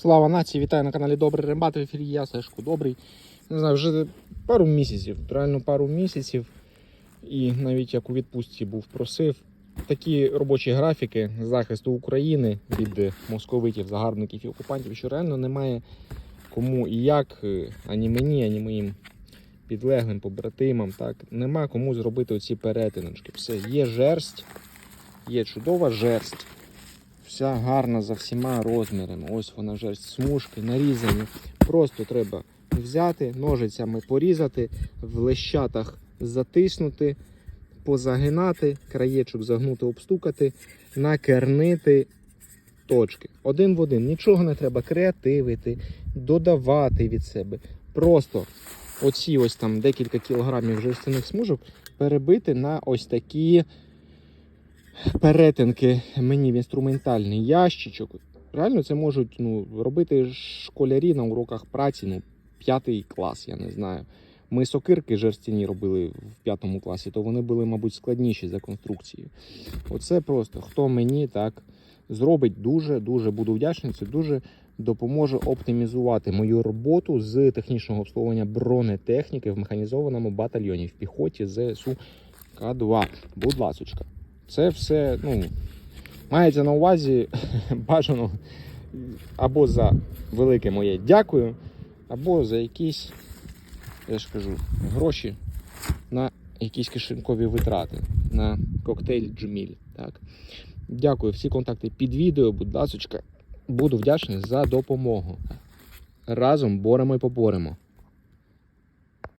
Слава нації, вітаю на каналі Добрий Рембат. В ефірі я Сашко Добрий. Не знаю, вже пару місяців, реально пару місяців. І навіть як у відпустці був просив. Такі робочі графіки захисту України від московитів, загарбників і окупантів, що реально немає кому і як, е, ані мені, ані моїм підлеглим побратимам. Так, нема кому зробити оці перетиночки. Все, є жерсть, є чудова жерсть. Вся гарна за всіма розмірами. Ось вона жерсть смужки, нарізані. Просто треба взяти, ножицями порізати, в лещатах затиснути, позагинати, краєчок загнути, обстукати, накернити точки. Один в один. Нічого не треба креативити, додавати від себе. Просто оці ось там декілька кілограмів жерстяних смужок перебити на ось такі перетинки мені в інструментальний ящичок. Реально це можуть ну, робити школярі на уроках праці, ну, п'ятий клас, я не знаю. Ми сокирки жерстяні робили в п'ятому класі, то вони були, мабуть, складніші за конструкцією. Оце просто хто мені так зробить, дуже-дуже буду вдячний. Це дуже допоможе оптимізувати мою роботу з технічного обслуговування бронетехніки в механізованому батальйоні в піхоті ЗСУ К2. Будь ласочка. Це все ну, мається на увазі бажано або за велике моє дякую, або за якісь, я ж кажу, гроші на якісь кишенькові витрати, на коктейль Джміль. Так. Дякую. Всі контакти під відео, будь ласочка. Буду вдячний за допомогу. Разом боремо і поборемо.